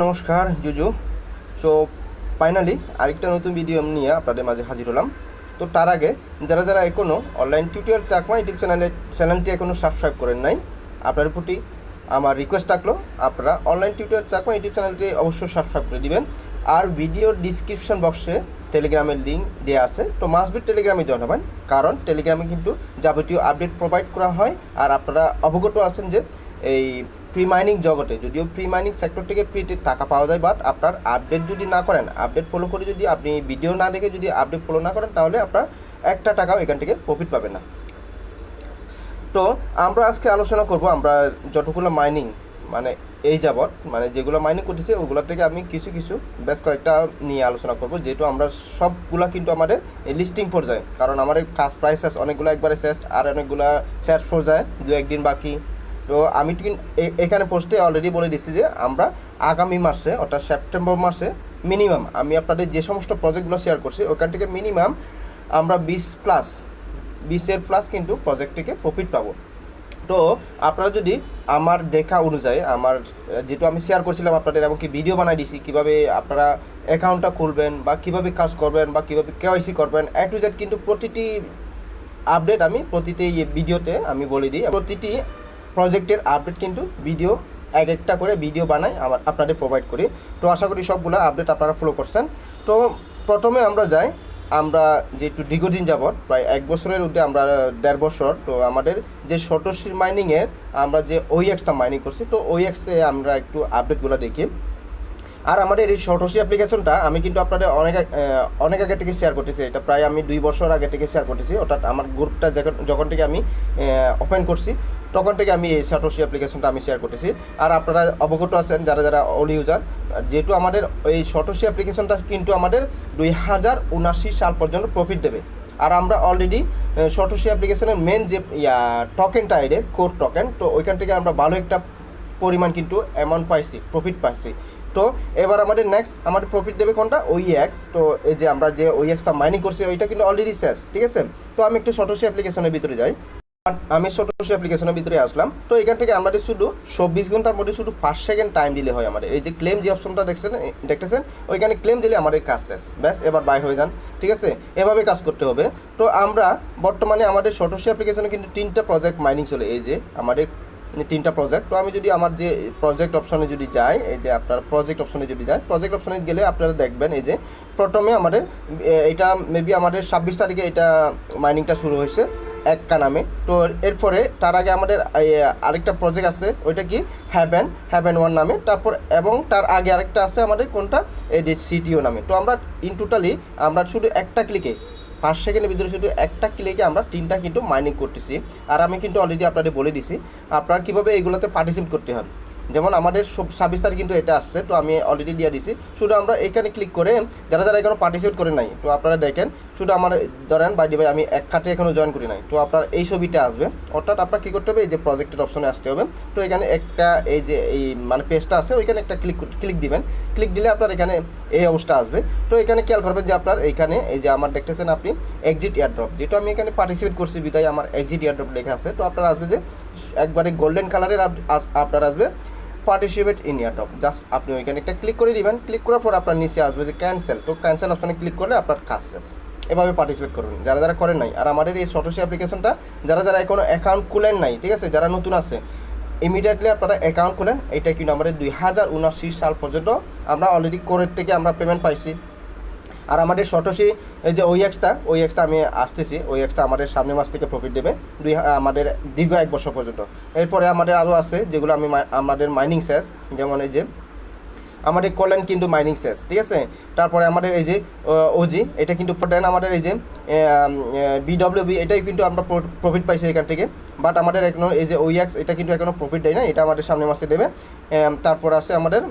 নমস্কার, জুজু। So finally আরেকটা নতুন ভিডিও নিয়ে আপনাদের মাঝে হাজির হলাম। তো তার আগে, যারা যারা এখনও অনলাইন টিউটোরিয়াল চাকমা ইউটিউব চ্যানেলে চ্যানেলটি এখনও সাবস্ক্রাইব করেন নাই, আপনার প্রতি আমার রিকোয়েস্ট থাকল, আপনারা অনলাইন টিউটোরিয়াল চাকমা ইউটিউব চ্যানেলটি অবশ্যই সাবস্ক্রাইব করে দিবেন। আর ভিডিওর ডিসক্রিপশন বক্সে টেলিগ্রামের লিঙ্ক দেওয়া আছে। তো মাস্ট বি টেলিগ্রামে জয়েন হবেন, কারণ টেলিগ্রামে কিন্তু যাবতীয় আপডেট প্রোভাইড করা হয়। আর আপনারা অবগত আছেন যে, এই প্রি মাইনিং জগতে, যদিও প্রি মাইনিং সেক্টর থেকে ফ্রিতে টাকা পাওয়া যায় বাট আপনার আপডেট যদি না করেন আপডেট ফলো করে যদি আপনি ভিডিও না দেখে যদি আপডেট ফলো না করেন, তাহলে আপনার একটা টাকাও এখান থেকে প্রফিট পাবেন না। তো আমরা আজকে আলোচনা করব, আমরা যতগুলো মাইনিং মানে এই যাবৎ মানে যেগুলো মাইনিং করতেছে ওগুলো থেকে আমি কিছু কিছু, বেশ কয়েকটা নিয়ে আলোচনা করব, যেহেতু আমরা সবগুলা কিন্তু আমাদের লিস্টিং পর্যায়ে কারণ আমাদের কাজ প্রাইস শেষ, অনেকগুলো একবারে শেষ, আর অনেকগুলো শেষ পর্যায়ে দু একদিন বাকি। তো আমি এখানে পোস্টে অলরেডি বলে দিচ্ছি যে আমরা আগামী মাসে, অর্থাৎ সেপ্টেম্বর মাসে মিনিমাম আমি আপনাদের যে সমস্ত প্রজেক্টগুলো শেয়ার করছি, ওখান থেকে মিনিমাম আমরা বিশ প্লাস বিশের প্লাস কিন্তু প্রজেক্ট থেকে প্রফিট পাবো। তো আপনারা যদি আমার দেখা অনুযায়ী, আমার যেটা আমি শেয়ার করছিলাম আপনাদের এবং কি ভিডিও বানাই দিছি, কীভাবে আপনারা অ্যাকাউন্টটা খুলবেন বা কীভাবে কাজ করবেন বা কীভাবে কেওয়াইসি করবেন এ টু জেড কিন্তু প্রতিটি আপডেট আমি প্রতিটি ভিডিওতে আমি বলে দিই। প্রতিটি প্রজেক্টের আপডেট কিন্তু ভিডিও, এক একটা করে ভিডিও বানাই আমার আপনাদের প্রোভাইড করি। তো আশা করি সবগুলো আপডেট আপনারা ফলো করছেন। তো প্রথমে আমরা যাই, আমরা যেহেতু দীর্ঘদিন যাবৎ, প্রায় এক বছরের উঠে আমরা দেড় বছর, তো আমাদের যে শর্টশির মাইনিংয়ের আমরা যে ওই এক্সটা মাইনিং করছি, তো ওই এক্সে আমরা একটু আপডেটগুলো দেখি। আর আমাদের এই শর্টসি অ্যাপ্লিকেশনটা আমি কিন্তু আপনাদের অনেক অনেক আগে থেকে শেয়ার করতেছি। এটা প্রায় আমি দুই বছর আগে থেকে শেয়ার করতেছি। অর্থাৎ আমার গ্রুপটা যখন থেকে আমি ওপেন করছি তখন থেকে আমি এই শর্টসি অ্যাপ্লিকেশনটা আমি শেয়ার করতেছি। আর আপনারা অবগত আছেন যারা যারা অল ইউজার যেহেতু আমাদের এই শর্টসি অ্যাপ্লিকেশনটা কিন্তু আমাদের দুই হাজার উনাশি সাল পর্যন্ত প্রফিট দেবে। আর আমরা অলরেডি শর্টসি অ্যাপ্লিকেশনের মেন যে টোকেনটা আইডে কোর টোকেন তো ওইখান থেকে আমরা ভালো একটা পরিমাণ কিন্তু অ্যামাউন্ট পাইছি প্রফিট পাইছি। তো এবার আমাদের নেক্সট আমাদের প্রফিট দেবে কোনটা? ওই এক্স তো এই যে আমরা যে ওই এক্সটা মাইনিং করছি, ওইটা কিন্তু অলরেডি শেষ, ঠিক আছে? তো আমি একটু শর্টসি অ্যাপ্লিকেশনের ভিতরে যাই। আমি শর্টসি অ্যাপ্লিকেশনের ভিতরে আসলাম। তো এখান থেকে আমাদের শুধু চব্বিশ ঘণ্টার মধ্যে শুধু ফার্স্ট সেকেন্ড টাইম দিলে হয় আমাদের। এই যে ক্লেম যে অপশনটা দেখছেন দেখতেছেন, ওইখানে ক্লেম দিলে আমাদের কাজ শেষ। ব্যাস, এবার বাই হয়ে যান। ঠিক আছে? এভাবে কাজ করতে হবে। তো আমরা বর্তমানে আমাদের শর্টসি অ্যাপ্লিকেশনে কিন্তু তিনটা প্রজেক্ট মাইনিং চলে। এই যে আমাদের তিনটা প্রজেক্ট তো আমি যদি আমার যে প্রজেক্ট অপশনে যদি যাই, এই যে আপনার প্রজেক্ট অপশনে যদি যাই প্রজেক্ট অপশনে গেলে আপনারা দেখবেন, এই যে প্রথমে আমাদের এটা মেবি আমাদের ছাব্বিশ তারিখে এটা মাইনিংটা শুরু হয়েছে। একটা নামে। তো এরপরে তার আগে আমাদের আরেকটা প্রজেক্ট আছে, ওইটা কি? হ্যাভেন হ্যাভেন ওয়ান নামে। তারপর, এবং তার আগে আরেকটা আছে আমাদের, কোনটা? এই যে সিটিও নামে। তো আমরা ইন টোটালি আমরা শুধু একটা ক্লিকে পাঁচ সেকেন্ডের ভিতরে শুধু একটা ক্লিকে আমরা তিনটা কিন্তু মাইনিং করতেছি। আর আমি কিন্তু অলরেডি আপনাদের বলে দিছি, আপনারা কীভাবে এইগুলোতে পার্টিসিপেট করতে হবে যেমন আমাদের সব তারিখ কিন্তু এটা আসছে তো আমি অলরেডি দিয়ে দিছি। শুধু আমরা এখানে ক্লিক করে, যারা যারা এখনও পার্টিসিপেট করে নাই, তো আপনারা দেখেন শুধু আমার, ধরেন বাইডি ভাই আমি এক খাতে এখনও জয়েন করি নাই। তো আপনার এই ছবিটা আসবে। অর্থাৎ আপনার কী করতে হবে? এই যে প্রজেক্টের অপশনে আসতে হবে। তো এখানে একটা এই যে এই মানে পেজটা আছে, ওইখানে একটা ক্লিক ক্লিক দিবেন। ক্লিক দিলে আপনার এখানে এই অবস্থা আসবে। তো এখানে খেয়াল করবেন যে আপনার এইখানে এই যে আমার দেখতেছেন আপনি এক্সিট এয়ারড্রপ যেহেতু আমি এখানে পার্টিসিপেট করছি বিদায় আমার এক্সিট এয়ারড্রপ লেখা আছে, তো আপনার আসবে যে একবারে গোল্ডেন কালারের আপনার আসবে পার্টিসিপেট ইন ইয়ারড্রপ জাস্ট আপনি ওইখানে একটা ক্লিক করে দিবেন। ক্লিক করার পর আপনার নিচে আসবে যে ক্যান্সেল তো ক্যান্সেল অপশানে ক্লিক করলে আপনার কাজ শেষ। এভাবে পার্টিসিপেট করবেন যারা যারা করেন নাই, আর আমাদের এই শর্টসি অ্যাপ্লিকেশনটা যারা যারা এখনও অ্যাকাউন্ট খুলেন নাই, ঠিক আছে? যারা নতুন আছে ইমিডিয়েটলি আপনারা অ্যাকাউন্ট খুলেন। এইটা কিন্তু আমাদের দুই হাজার উনআশি সাল পর্যন্ত আমরা অলরেডি কোরের থেকে আমরা পেমেন্ট পাইছি। আর আমাদের এই যে ওই এক্সটা ওই এক্সটা আমি আসতেছি। ওই এক্সটা আমাদের সামনের মাস থেকে প্রফিট দেবে, দুই, আমাদের দীর্ঘ এক বছর পর্যন্ত। এরপরে আমাদের আরও আছে, যেগুলো আমি আমাদের মাইনিং শেষ, যেমন এই যে আমাদের কলেন কিন্তু মাইনিং শেষ ঠিক আছে? তারপরে আমাদের এই যে ওজি এটা কিন্তু দেন আমাদের এই যে বিডব্লিউবি এটাই কিন্তু আমরা প্রফিট পাইছি এখান থেকে। বাট আমাদের এখনও এই যে ওইএক্স এটা কিন্তু এখনও প্রফিট দেয় না এটা আমাদের সামনের মাসে দেবে। তারপর আছে আমাদের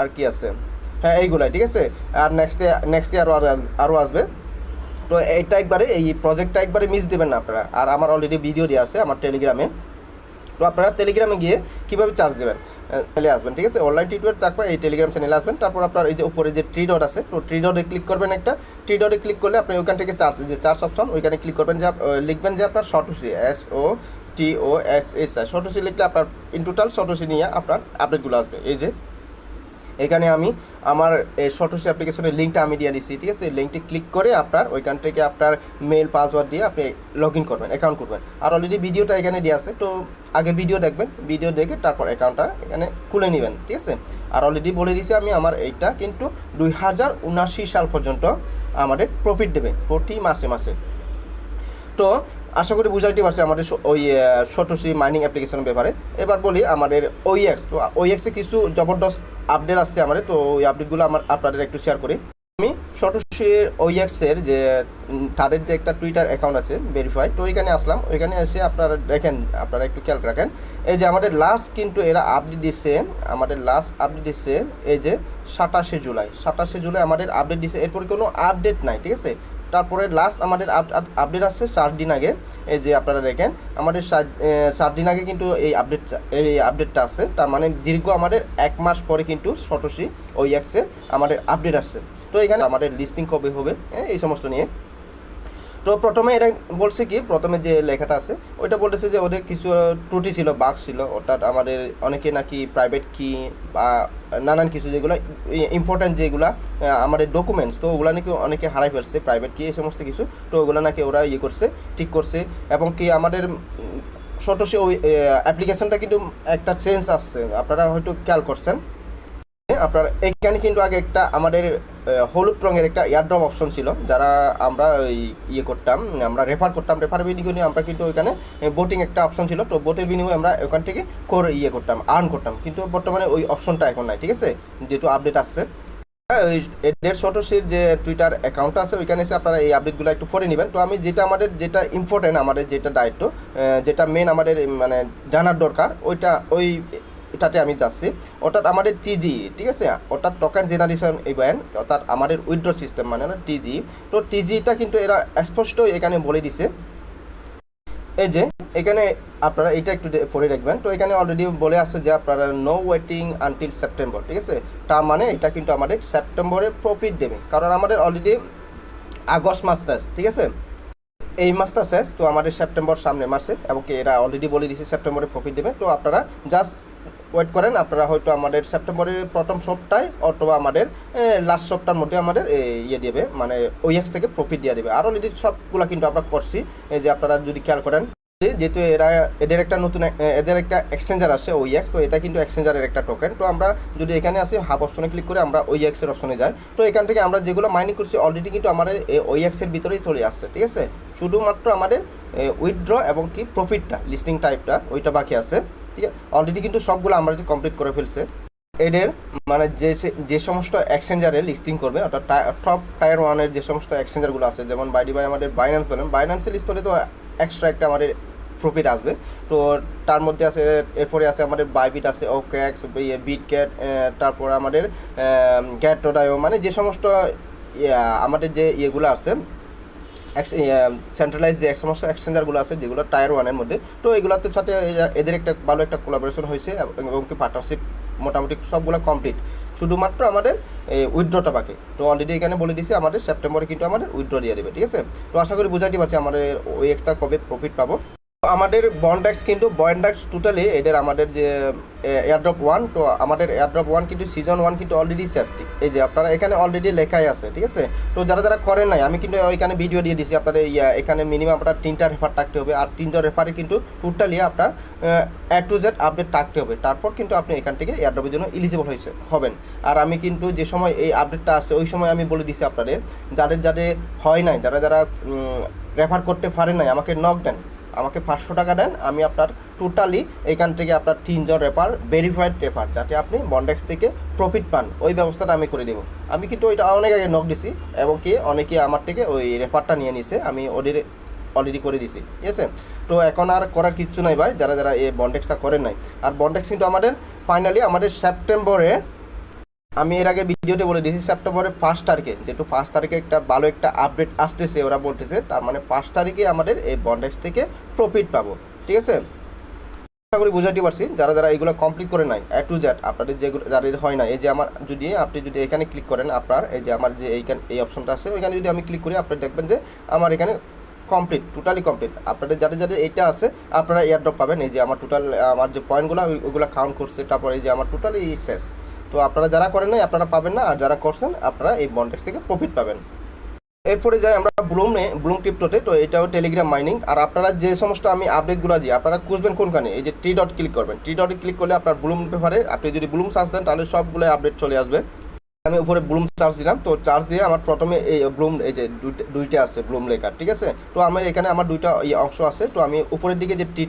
আর কি আছে? হ্যাঁ এইগুলাই, ঠিক আছে? আর নেক্সট নেক্সট আরও আরও আসবে। তো এইটা একবারে, এই প্রজেক্টটা একবারে মিস দেবেন না আপনারা। আর আমার অলরেডি ভিডিও দেওয়া আছে আমার টেলিগ্রামে তো আপনারা টেলিগ্রামে গিয়ে কীভাবে চার্জ দেবেন? চলে আসবেন, ঠিক আছে? অনলাইন টিউটোরিয়াল চাকবা এই টেলিগ্রাম চ্যানেলে আসবেন। তারপর আপনার এই যে উপরে যে ট্রি ডট আছে, তো ট্রি ডটে ক্লিক করবেন একটা। ট্রি ডটে ক্লিক করলে আপনি ওইখান থেকে চার্জ যে চার্জ অপশন ওইখানে ক্লিক করবেন যে লিখবেন যে আপনার short শর্টসি S O T O S S I শর্টসি লিখলে আপনার ইন টোটাল শর্টসি নিয়ে আপনার আপডেটগুলো আসবে। এই যে, এখানে আমি আমার শর্টসি অ্যাপ্লিকেশনের লিঙ্কটা আমি দিয়ে দিচ্ছি ঠিক আছে? লিঙ্কটি ক্লিক করে আপনার, ওইখান থেকে আপনার মেল পাসওয়ার্ড দিয়ে আপনি লগ ইন করবেন অ্যাকাউন্ট করবেন। আর অলরেডি ভিডিওটা এখানে দিয়ে আছে, তো আগে ভিডিও দেখবেন ভিডিও দেখে তারপর অ্যাকাউন্টটা এখানে খুলে নেবেন, ঠিক আছে? আর অলরেডি বলে দিয়েছি আমি আমার এইটা কিন্তু দুই হাজার উনাশি সাল পর্যন্ত আমাদের প্রফিট দেবে, প্রতি মাসে মাসে। তো আশা করি বুঝাইতে পারছি আমাদের ওই শতসি মাইনিং অ্যাপ্লিকেশনের ব্যাপারে। এবার বলি আমাদের ওইএক্স তো ওইএক্সে কিছু জবরদস্ত আপডেট আসছে আমাদের তো ওই আপডেটগুলো আমার আপনাদের একটু শেয়ার করি। আমি শতসির ওইএক্সের যে উম, তাদের যে একটা টুইটার অ্যাকাউন্ট আছে ভেরিফাইড তো ওইখানে আসলাম। ওইখানে এসে আপনারা দেখেন আপনারা একটু খেয়াল রাখেন। এই যে আমাদের লাস্ট কিন্তু এরা আপডেট দিচ্ছে আমাদের লাস্ট আপডেট দিচ্ছে এই যে সাতাশে জুলাই। সাতাশে জুলাই আমাদের আপডেট দিচ্ছে এরপর কোনো আপডেট নাই ঠিক আছে? তারপরে লাস্ট আমাদের আপডেট আসছে চার দিন আগে। এই যে আপনারা দেখেন, আমাদের সাত চার দিন আগে কিন্তু এই আপডেট এই আপডেটটা আসছে। তার মানে দীর্ঘ আমাদের এক মাস পরে কিন্তু সতোশি ওই এক্সের আমাদের আপডেট আসছে। তো এখানে আমাদের লিস্টিং কবে হবে এই সমস্ত নিয়ে। তো প্রথমে এটা বলছে কি, প্রথমে যে লেখাটা আছে, ওইটা বলতেছে যে ওদের কিছু ত্রুটি ছিল, বাগ ছিল। অর্থাৎ আমাদের অনেকে নাকি প্রাইভেট কি বা নানান কিছু যেগুলো ইম্পর্ট্যান্ট যেগুলো আমাদের ডকুমেন্টস তো ওগুলো নাকি অনেকে হারাই ফেলছে প্রাইভেট কি এই সমস্ত কিছু, তো ওগুলো নাকি ওরা ইয়ে করছে, ঠিক করছে, এবং কি আমাদের সতসে ওই অ্যাপ্লিকেশনটা কিন্তু একটা চেঞ্জ আসছে, আপনারা হয়তো খেয়াল করছেন। আপনার এখানে কিন্তু আগে একটা আমাদের হলুদ রঙের একটা এয়ারড্রপ অপশন ছিল যারা আমরা ওই ইয়ে করতাম আমরা রেফার করতাম রেফার বিনিময়ে আমরা কিন্তু ওইখানে বোটিং একটা অপশন ছিল তো বোটের বিনিময়ে আমরা ওখান থেকে করে ইয়ে করতাম আর্ন করতাম কিন্তু বর্তমানে ওই অপশনটা এখন নাই ঠিক আছে? যেহেতু আপডেট আসছে। হ্যাঁ, ওই দেড় শতসির যে টুইটার অ্যাকাউন্ট আছে ওইখানে এসে আপনারা এই আপডেটগুলো একটু পড়ে নেবেন। তো আমি যেটা আমাদের যেটা ইম্পর্টেন্ট আমাদের যেটা দায়িত্ব যেটা মেন আমাদের মানে জানার দরকার ওইটা ওই এটাতে আমি যাচ্ছি। অর্থাৎ আমাদের টিজি ঠিক আছে? অর্থাৎ টোকেন জেনারেশন ইভেন্ট অর্থাৎ আমাদের উইথড্র সিস্টেম মানে না টিজি তো টিজিটা কিন্তু এরা স্পষ্ট এখানে বলে দিছে। এই যে, এখানে আপনারা এটা একটু পড়ে রাখবেন। তো এখানে অলরেডি বলে আছে যে আপনারা নো ওয়েটিং আনটিল সেপ্টেম্বর ঠিক আছে? তার মানে এটা কিন্তু আমাদের সেপ্টেম্বরে প্রফিট দেবে। কারণ আমাদের অলরেডি আগস্ট মাস শেষ, ঠিক আছে? এই মাসটা শেষ, তো আমাদের সেপ্টেম্বর সামনে মাসে, এবং এরা অলরেডি বলে দিয়েছে সেপ্টেম্বরে প্রফিট দেবে। তো আপনারা জাস্ট ওয়েট করেন, আপনারা হয়তো আমাদের সেপ্টেম্বরের প্রথম সপ্তাহে অথবা আমাদের লাস্ট সপ্তাহের মধ্যে আমাদের ইয়ে দেবে মানে ওই এক্স থেকে প্রফিট দিয়ে দেবে। আর অলরেডি সবগুলো কিন্তু আমরা করছি যে আপনারা যদি খেয়াল করেন যেহেতু এরা এদের একটা নতুন এদের একটা এক্সচেঞ্জার আছে ওইএক্স তো এটা কিন্তু এক্সচেঞ্জারের একটা টোকেন তো আমরা যদি এখানে আসি হাফ অপশনে ক্লিক করে আমরা ওই এক্সের অপশনে যাই। তো এখান থেকে আমরা যেগুলো মাইনিং করছি অলরেডি কিন্তু আমাদের ওইএক্স এক্সের ভিতরেই চলে আসছে, ঠিক আছে? শুধুমাত্র আমাদের উইথড্র এবং কি প্রফিটটা লিস্টিং টাইপটা ওইটা বাকি আছে। ঠিক আছে? অলরেডি কিন্তু সবগুলো আমরা কমপ্লিট করে ফেলছে এদের মানে যে যে সমস্ত এক্সচেঞ্জারে লিস্টিং করবে অর্থাৎ টপ টায়ার ওয়ানের যে সমস্ত এক্সচেঞ্জারগুলো আছে যেমন বাইডি বাই আমাদের বাইন্যান্স বলেন বাইন্যান্সের স্তরে তো এক্সট্রা একটা আমাদের প্রফিট আসবে। তো তার মধ্যে আছে এরপরে আছে আমাদের বাইবিট আছে ওকেক্স বিট ক্যাট তারপর আমাদের ক্যাট টোডায়ো মানে যে সমস্ত ইয়া, আমাদের যে ইয়েগুলো আছে সেন্ট্রালাইজ যে সমস্ত এক্সচেঞ্জারগুলো আছে, যেগুলো টায়ার ওয়ানের মধ্যে, তো এগুলোতে সাথে এদের একটা ভালো একটা কোলাবোরেশন হয়েছে, এবং কি পার্টনারশিপ মোটামুটি সবগুলো কমপ্লিট শুধুমাত্র আমাদের উইথড্রটা বাকি। তো অলরেডি এখানে বলে দিছি আমাদের সেপ্টেম্বরে কিন্তু আমাদের উইথড্র দিয়ে দেবে, ঠিক আছে? তো আশা করি বুঝাইতে পারছি আমাদের ওই এক্সট্রা কবে প্রফিট পাবো। আমাদের বন্ডাক্স কিন্তু বন্ডাক্স টোটালি এদের আমাদের যে এয়ারড্রপ ওয়ান তো আমাদের এয়ারড্রপ ওয়ান কিন্তু সিজন ওয়ান কিন্তু অলরেডি শেষটি এই যে আপনারা এখানে অলরেডি লেখাই আছে, ঠিক আছে? তো যারা যারা করেন নাই, আমি কিন্তু ওইখানে ভিডিও দিয়ে দিছি আপনাদের, ইয়া, এখানে মিনিমাম আপনার তিনটা রেফার থাকতে হবে, আর তিনটা রেফারে কিন্তু টোটালি আপনার, এ টু জেড আপডেট থাকতে হবে। তারপর কিন্তু আপনি এখান থেকে এয়ারড্রপের জন্য এলিজিবল হয়েছে, হবেন। আর আমি কিন্তু যে সময় এই আপডেটটা আছে, ওই সময় আমি বলে দিছি আপনাদের, যাদের যাদের হয় নাই, যারা যারা রেফার করতে পারেন নাই, আমাকে নক দেন। আমাকে পাঁচশো টাকা দেন, আমি আপনার টোটালি এখান থেকে আপনার তিনজন রেফার ভেরিফাইড রেফার যাতে আপনি বন্ডেক্স থেকে প্রফিট পান। ওই ব্যবস্থাটা আমি করে দেবো। আমি কিন্তু ওইটা অনেক আগে নক দিছি এবং কি অনেকে আমার থেকে ওই রেফারটা নিয়ে নিছে, আমি ওদের অলরেডি করে দিছি। ঠিক আছে? তো এখন আর করার কিচ্ছু নাই ভাই, যারা যারা এই বন্ডেক্সটা করেন নাই। আর বন্ডেক্স কিন্তু আমাদের ফাইনালি আমাদের সেপ্টেম্বরে আমি এর আগে ভিডিওতে বলে দিয়েছি সেপ্টেম্বরের পাঁচ তারিখে যেহেতু পাঁচ তারিখে একটা ভালো একটা আপডেট আসতেছে, ওরা বলতেছে, তার মানে পাঁচ তারিখে আমাদের এই বন্ডেক্স থেকে প্রফিট পাবো, ঠিক আছে? আশা করি বুঝাতে পারছি, যারা যারা এগুলো কমপ্লিট করে নাই এ টু জেড আপনাদের যেগুলো, যাদের হয় না এই যে আমার, যদি আপনি যদি এখানে ক্লিক করেন আপনার, এই যে আমার যে এইখানে, এই অপশনটা আছে, ওইখানে যদি আমি ক্লিক করি, আপনি দেখবেন যে আমার এখানে কমপ্লিট টোটালি কমপ্লিট আপনাদের যাদের যাদের এইটা আছে, আপনারা এয়ারড্রপ পাবেন, এই যে আমার টোটাল আমার যে পয়েন্টগুলো ওইগুলো কাউন্ট করছে, তারপর এই যে আমার টোটালি শেষ। তো আপনারা যারা করেন নাই, আপনারা পাবেন না, আর যারা করছেন, আপনারা এই বন্ডেক্স থেকে প্রফিট পাবেন। এরপরে যাই আমরা ব্লুমে ব্লুম ক্রিপ্টোতে তো এটাও টেলিগ্রাম মাইনিং আর আপনারা যে সমস্ত আমি আপডেটগুলো দিই, আপনারা খুঁজবেন কোনখানে? এই যে টি ডট ক্লিক করবেন। টি ডট ক্লিক করলে আপনার ব্লুম পেপারে আপনি যদি ব্লুম সার্চ দেন, তাহলে সবগুলো আপডেট চলে আসবে। আমি উপরে ব্লুম চার্জ দিলাম, তো চার্জ দিয়ে আমার প্রথমে এই ব্লুম এই যে দুইটা আছে ব্লুম লেখার ঠিক আছে? তো আমার এখানে আমার দুইটা এই অংশ আছে, তো আমি উপরের দিকে যে টি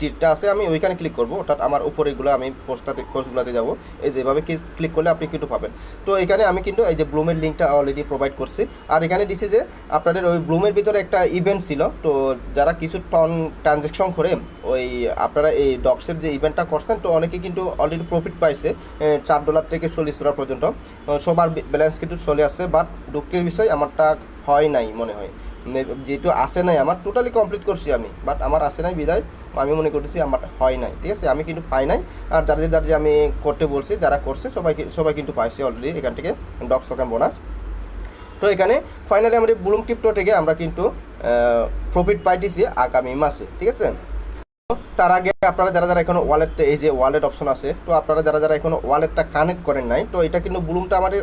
টিরটা আছে, আমি ওইখানে ক্লিক করব। অর্থাৎ আমার উপরেগুলো আমি পোস্টাতে পোস্টগুলোতে যাব। এই যেভাবে ক্লিক করলে আপনি কিন্তু পাবেন। তো এখানে আমি কিন্তু এই যে ব্লুমের লিঙ্কটা অলরেডি প্রোভাইড করছি। আর এখানে দিছি যে আপনাদের ওই ব্লুমের ভিতরে একটা ইভেন্ট ছিল, তো যারা কিছু টন ট্রানজ্যাকশন করে, ওই আপনারা এই ডক্সের যে ইভেন্টটা করছেন, তো অনেকে কিন্তু অলরেডি প্রফিট পাইছে চার ডলার থেকে চল্লিশ ডলার পর্যন্ত। সবার ব্যালেন্স কিন্তু চলে আসছে বাট দুঃখের বিষয়, আমারটা হয় নাই মনে হয়। যেহেতু আসে নাই, আমার টোটালি কমপ্লিট করছি আমি বাট আমার আসে নাই বিদায়, আমি মনে করতেছি আমার হয় নাই, ঠিক আছে? আমি কিন্তু পাই নাই, আর যাদের যাদের আমি করতে বলছি, যারা করছে সবাই সবাই কিন্তু পাইছে অলরেডি এখান থেকে ডক্স সেকেন্ড বোনাস তো এখানে ফাইনালি আমাদের ব্লুম ক্রিপ্টো থেকে আমরা কিন্তু প্রফিট পাইতেছি আগামী মাসে, ঠিক আছে? তার আগে আপনারা যারা যারা এখনও ওয়ালেট এই যে ওয়ালেট অপশন আছে, তো আপনারা যারা যারা এখনও ওয়ালেটটা কানেক্ট করেন নাই, তো এটা কিন্তু ব্লুমটা আমাদের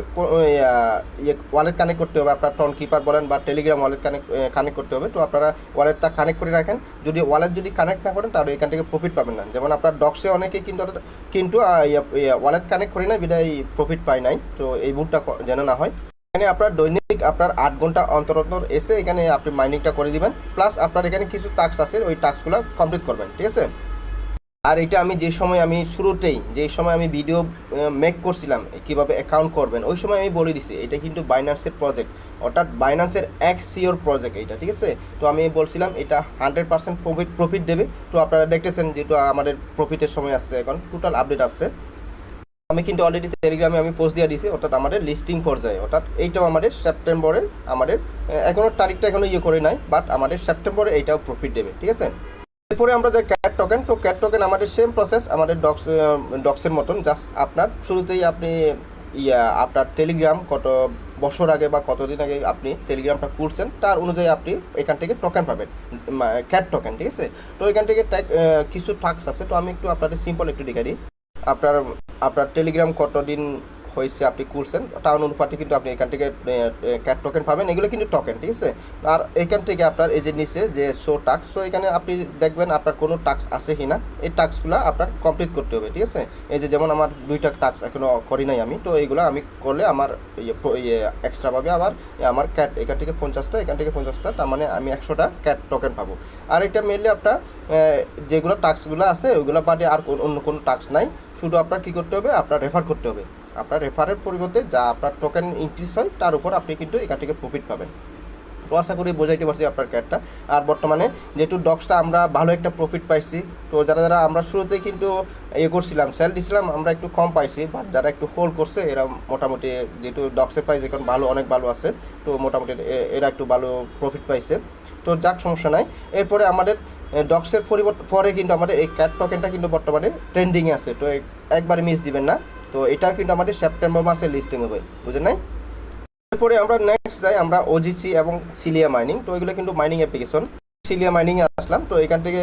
ইয়ে ওয়ালেট কানেক্ট করতে হবে। আপনার টন কিপার বলেন বা টেলিগ্রাম ওয়ালেট কানেক্ট কানেক্ট করতে হবে। তো আপনারা ওয়ালেটটা কানেক্ট করে রাখেন। যদি ওয়ালেট যদি কানেক্ট না করেন, তাহলে এখান থেকে প্রফিট পাবেন না। যেমন আপনার ডক্সে অনেকে কিন্তু কিন্তু ওয়ালেট কানেক্ট করে না বিদায় প্রফিট পায় নাই। তো এই ভুলটা যেন না হয়। এখানে আপনার দৈনিক আপনার আট ঘণ্টা অন্তর অন্তর এসে এখানে আপনি মাইনিংটা করে দিবেন। প্লাস আপনার এখানে কিছু টাস্ক আছে, ওই টাস্কগুলো কমপ্লিট করবেন, ঠিক আছে? আর এটা আমি যে সময় আমি শুরুতেই, যে সময় আমি ভিডিও মেক করছিলাম, কীভাবে অ্যাকাউন্ট করবেন, ওই সময় আমি বলে দিছি, এটা কিন্তু বাইন্যান্সের প্রজেক্ট অর্থাৎ বাইন্যান্সের এক্স সিওর প্রজেক্ট এটা, ঠিক আছে? তো আমি বলছিলাম, এটা হান্ড্রেড পার্সেন্ট প্রফিট প্রফিট দেবে। তো আপনারা দেখতেছেন যেহেতু আমাদের প্রফিটের সময় আসছে এখন টোটাল আপডেট আসছে। আমি কিন্তু অলরেডি টেলিগ্রামে আমি পোস্ট দিয়ে দিয়েছি, অর্থাৎ আমাদের লিস্টিং পর্যায়ে। অর্থাৎ এইটাও আমাদের সেপ্টেম্বরে আমাদের এখনও তারিখটা এখনও ইয়ে করে নাই বাট আমাদের সেপ্টেম্বরে এইটাও প্রফিট দেবে, ঠিক আছে? এরপরে আমরা যে ক্যাট টোকেন তো ক্যাট টোকেন আমাদের সেম প্রসেস আমাদের ডক্স ডক্সের মতন জাস্ট আপনার শুরুতেই আপনি ইয়া, আপনার টেলিগ্রাম কত বছর আগে বা কতদিন আগে আপনি টেলিগ্রামটা খুলছেন, তার অনুযায়ী আপনি এখান থেকে টোকেন পাবেন ক্যাট টোকেন ঠিক আছে? তো এখান থেকে কিছু টাক্স আছে, তো আমি একটু আপনাদের সিম্পল একটু দেখাই দিই। আপনার আপনার টেলিগ্রাম কতদিন হয়েছে, আপনি করছেন তার অনুপাতে কিন্তু আপনি এখান থেকে ক্যাট টোকেন পাবেন। এগুলো কিন্তু টোকেন ঠিক আছে? আর এখান থেকে আপনার এই যে নিচে যে শো টাক্স সো এখানে আপনি দেখবেন আপনার কোনো টাক্স আছে কি না এই টাক্সগুলো আপনার কমপ্লিট করতে হবে, ঠিক আছে? এই যে যেমন আমার দুইটা টাক্স এখনও করি নাই আমি, তো এইগুলো আমি করলে আমার ইয়ে প্র- ইয়ে এক্সট্রাভাবে আমার আমার ক্যাট এখান থেকে পঞ্চাশটা, এখান থেকে পঞ্চাশটা, তার মানে আমি একশোটা ক্যাট টোকেন পাবো। আর এটা মেনলি আপনার যেগুলো টাস্কগুলো আছে, ওইগুলো বাদে আর অন্য কোনো টাস্ক নাই। শুধু আপনার কী করতে হবে? আপনার রেফার করতে হবে। আপনার রেফারের পরিবর্তে যা আপনার টোকেন ইনক্রিজ হয়, তার উপর আপনি কিন্তু এখান থেকে প্রফিট পাবেন। তো আশা করি বোঝাইতে পারছি আপনার ক্যাটটা আর বর্তমানে যেহেতু ডক্সটা আমরা ভালো একটা প্রফিট পাইছি, তো যারা যারা আমরা শুরুতেই কিন্তু ইয়ে করছিলাম সেল দিছিলাম, আমরা একটু কম পাইছি বাট যারা একটু হোল্ড করছে, এরা মোটামুটি যেহেতু ডক্সের প্রাইস এখন ভালো, অনেক ভালো আছে, তো মোটামুটি এরা একটু ভালো প্রফিট পাইছে। তো যাক, সমস্যা নাই। এরপরে আমাদের ডক্সের পরিবর্তন পরে কিন্তু আমাদের এই ক্যাট টোকেনটা কিন্তু বর্তমানে ট্রেন্ডিংয়ে আছে, তো একবারে মিস দিবেন না। তো এটা কিন্তু আমাদের সেপ্টেম্বর মাসে লিস্টিং হবে বুঝে নাই? এরপরে আমরা নেক্সট যাই, আমরা ওজিসি এবং সিলিয়া মাইনিং তো এগুলো কিন্তু মাইনিং অ্যাপ্লিকেশন সিলিয়া মাইনিং আসলাম, তো এখান থেকে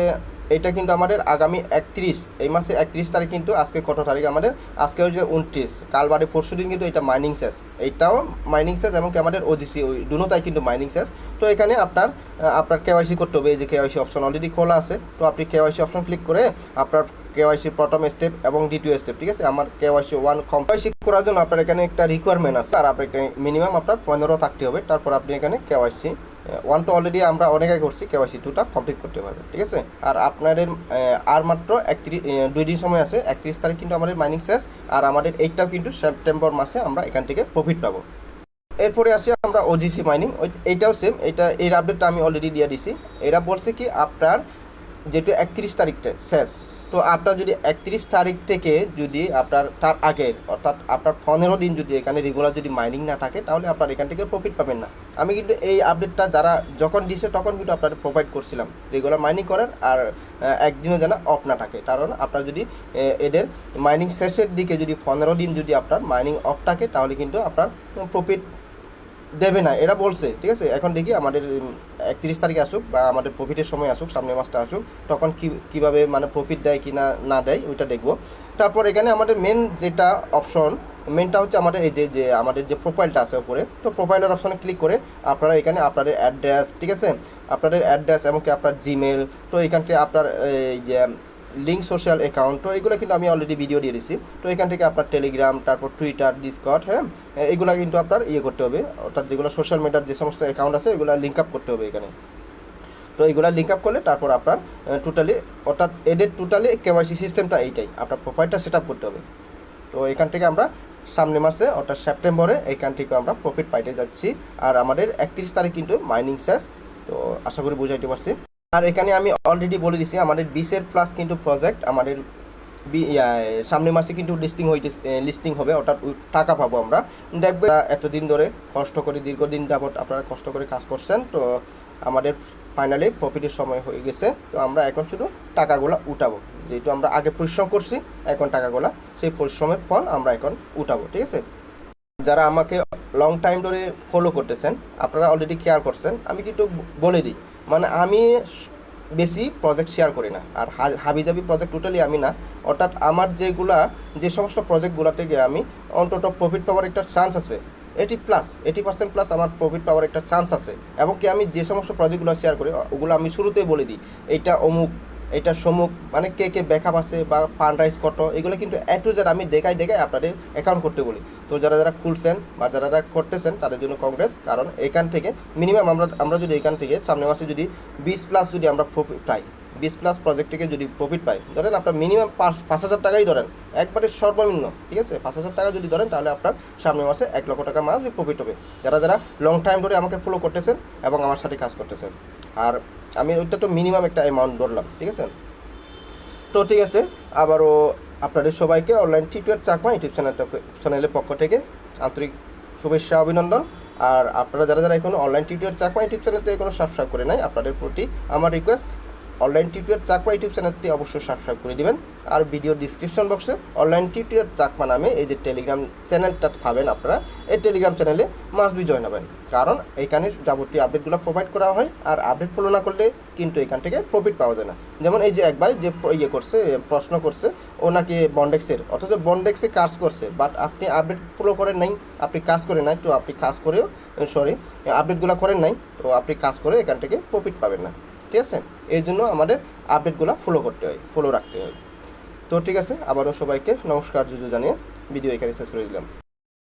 এটা কিন্তু আমাদের আগামী একত্রিশ, এই মাসের একত্রিশ তারিখ কিন্তু আজকে কত তারিখ আমাদের। আজকে হচ্ছে উনত্রিশ কাল বাদে পরশু দিন কিন্তু এটা মাইনিং শেষ। এইটাও মাইনিং শেষ এবং আমাদের ওজিসি ওই দুটোটাই কিন্তু মাইনিং শেষ। তো এখানে আপনার আপনার কেওয়াইসি করতে হবে, এই যে কেওয়াইসি অপশন অলরেডি খোলা আছে। তো আপনি কেওয়াইসি অপশন ক্লিক করে আপনার কেওয়াইসি প্রথম স্টেপ এবং দ্বিতীয় স্টেপ ঠিক আছে? আমার কেওয়াইসি ওয়ান কম্পাইসি করার জন্য আপনার এখানে একটা রিকোয়ারমেন্ট আছে। আর আপনার মিনিমাম আপনার পনেরো থাকতে হবে। তারপর আপনি এখানে কেওয়াইসি ওয়ান টু অলরেডি আমরা অনেক আগে করছি কেওয়াইসি টুটা কমপ্লিট করতে পারবেন, ঠিক আছে? আর আপনাদের আর মাত্র একত্রিশ দুই দিন সময় আছে, একত্রিশ তারিখ কিন্তু আমাদের মাইনিং শেষ, আর আমাদের এইটাও কিন্তু সেপ্টেম্বর মাসে আমরা এখান থেকে প্রফিট পাবো। এরপরে আসি আমরা ওজিসি মাইনিং এইটাও সেম এটা, এর আপডেটটা আমি অলরেডি দিয়ে দিছি। এরা বলছে কি, আপনার যেহেতু একত্রিশ তারিখটা শেষ তো আপনার যদি একত্রিশ তারিখ থেকে যদি আপনার তার আগের অর্থাৎ আপনার পনেরো দিন যদি এখানে রেগুলার যদি মাইনিং না থাকে, তাহলে আপনার এখান থেকে প্রফিট পাবেন না। আমি কিন্তু এই আপডেটটা যারা যখন দিছে তখন কিন্তু আপনাদের প্রোভাইড করছিলাম। রেগুলার মাইনিং করার আর একদিনও যেন অফ না থাকে। কারণ আপনার যদি এদের মাইনিং শেষের দিকে যদি পনেরো দিন যদি আপনার মাইনিং অফ থাকে, তাহলে কিন্তু আপনার প্রফিট দেবে না, এরা বলছে, ঠিক আছে? এখন দেখি আমাদের একত্রিশ তারিখে আসুক বা আমাদের প্রফিটের সময় আসুক, সামনের মাসটা আসুক, তখন কী, কীভাবে মানে প্রফিট দেয় কি না না দেয়, ওইটা দেখব। তারপর এখানে আমাদের মেন যেটা অপশন মেনটা হচ্ছে আমাদের এই যে যে আমাদের যে প্রোফাইলটা আছে ওপরে তো প্রোফাইলের অপশনে ক্লিক করে আপনারা এখানে আপনাদের অ্যাড্রেস ঠিক আছে? আপনাদের অ্যাড্রেস এমনকি আপনার জিমেল তো এখান থেকে আপনার, এই যে লিঙ্ক সোশ্যাল অ্যাকাউন্ট তো এগুলো কিন্তু আমি অলরেডি ভিডিও দিয়ে দিচ্ছি তো এখান থেকে আপনার টেলিগ্রাম তারপর টুইটার ডিসকট হ্যাঁ? এগুলো কিন্তু আপনার ইয়ে করতে হবে। অর্থাৎ যেগুলো সোশ্যাল মিডিয়ার যে সমস্ত অ্যাকাউন্ট আছে, এগুলো লিঙ্ক আপ করতে হবে এখানে। তো এগুলা লিঙ্ক আপ করলে তারপর আপনার টোটালি অর্থাৎ এডের টোটালি কেওয়াইসি সিস্টেমটা এইটাই। আপনার প্রোফাইলটা সেট আপ করতে হবে। তো এখান থেকে আমরা সামনে মাসে, অর্থাৎ সেপ্টেম্বরে এইখান থেকে আমরা প্রফিট পাইতে যাচ্ছি। আর আমাদের একত্রিশ তারিখ কিন্তু মাইনিং শেষ। তো আশা করি বুঝাইতে পারছি। আর এখানে আমি অলরেডি বলে দিছি, আমাদের বিশের প্লাস কিন্তু প্রজেক্ট আমাদের সামনের মাসে কিন্তু লিস্টিং হইতে লিস্টিং হবে, অর্থাৎ টাকা পাবো আমরা। দেখবে এতদিন ধরে কষ্ট করে, দীর্ঘদিন যাবত আপনারা কষ্ট করে কাজ করছেন, তো আমাদের ফাইনালি প্রফিটের সময় হয়ে গেছে, তো আমরা এখন শুধু টাকাগুলো উঠাবো। যেহেতু আমরা আগে পরিশ্রম করছি, এখন টাকাগুলো, সেই পরিশ্রমের ফল আমরা এখন উঠাবো, ঠিক আছে? যারা আমাকে লং টাইম ধরে ফলো করতেছেন, আপনারা অলরেডি কেয়ার করছেন, আমি কিন্তু বলে দিই মানে আমি বেশি প্রজেক্ট শেয়ার করি না। আর হাবি হাবিজাবি প্রজেক্ট টোটালি আমি না। অর্থাৎ আমার যেগুলা, যে সমস্ত প্রজেক্টগুলোতে গিয়ে আমি অন্তত প্রফিট পাওয়ার একটা চান্স আছে। Eighty plus eighty percent plus আমার প্রফিট পাওয়ার একটা চান্স আছে। এবং কি আমি যে সমস্ত প্রজেক্টগুলো শেয়ার করি, ওগুলো আমি শুরুতেই বলে দিই। এইটা অমুক এটা সমুখ মানে কে কে ব্যাকআপ আছে বা ফান্ড রাইজ কত, এগুলো কিন্তু এ টু জেড আমি দেখাই দেখাই আপনাদের অ্যাকাউন্ট করতে বলি। তো যারা যারা খুলছেন বা যারা যারা করতেছেন, তাদের জন্য কংগ্রেস কারণ এখান থেকে মিনিমাম আমরা আমরা যদি এখান থেকে সামনে মাসে যদি বিশ প্লাস যদি আমরা প্রফিট পাই, বিশ প্লাস প্রজেক্ট থেকে যদি প্রফিট পাই, ধরেন আপনার মিনিমাম পাঁচ পাঁচ হাজার টাকাই ধরেন, একবারে সর্বনিম্ন, ঠিক আছে? পাঁচ হাজার টাকা যদি ধরেন, তাহলে আপনার সামনের মাসে এক লক্ষ টাকা মাস প্রফিট হবে। যারা যারা লং টাইম ধরে আমাকে ফলো করতেছেন এবং আমার সাথে কাজ করতেছেন। আর আমি ওইটা তো মিনিমাম একটা অ্যামাউন্ট ধরলাম, ঠিক আছে? তো ঠিক আছে, আবারও আপনাদের সবাইকে online tutor Chakma YouTube channel চ্যানেলের পক্ষ থেকে আন্তরিক শুভেচ্ছা, অভিনন্দন। আর আপনারা যারা যারা এখন অনলাইন টিউটার চাকমা ইউটিউব চ্যানেলতে কোনো সাবস্ক্রাইব করে নাই, আপনাদের প্রতি আমার request online tutor Chakma YouTube চ্যানেলটি অবশ্যই সাবস্ক্রাইব করে দেবেন। আর ভিডিও ডিসক্রিপশন বক্সে অনলাইন টিউটার চাকমা নামে এই যে টেলিগ্রাম চ্যানেলটা পাবেন আপনারা। এই টেলিগ্রাম চ্যানেলে মাস্ট বি জয়েন হবেন। কারণ এখানে যাবতীয় আপডেটগুলো প্রোভাইড করা হয় আর আপডেট ফলো না করলে কিন্তু এখান থেকে প্রফিট পাওয়া যায় না। যেমন এই যে এক ভাই যে ইয়ে করছে, প্রশ্ন করছে, ও নাকি বন্ডেক্সের অথচ বন্ডেক্সে কাজ করছে বাট আপনি আপডেট ফলো করেন নাই, আপনি কাজ করেন নাই, তো আপনি কাজ করেও সরি আপডেটগুলো করেন নাই, তো আপনি কাজ করে এখান থেকে প্রফিট পাবেন না। ঠিক আছে? এই জন্য আমাদের আপডেটগুলো ফলো করতে হয় ফলো রাখতে হয়। তো ঠিক আছে, আবারও সবাইকে নমস্কার, জুজু জানিয়ে ভিডিও এখানে শেষ করে দিলাম।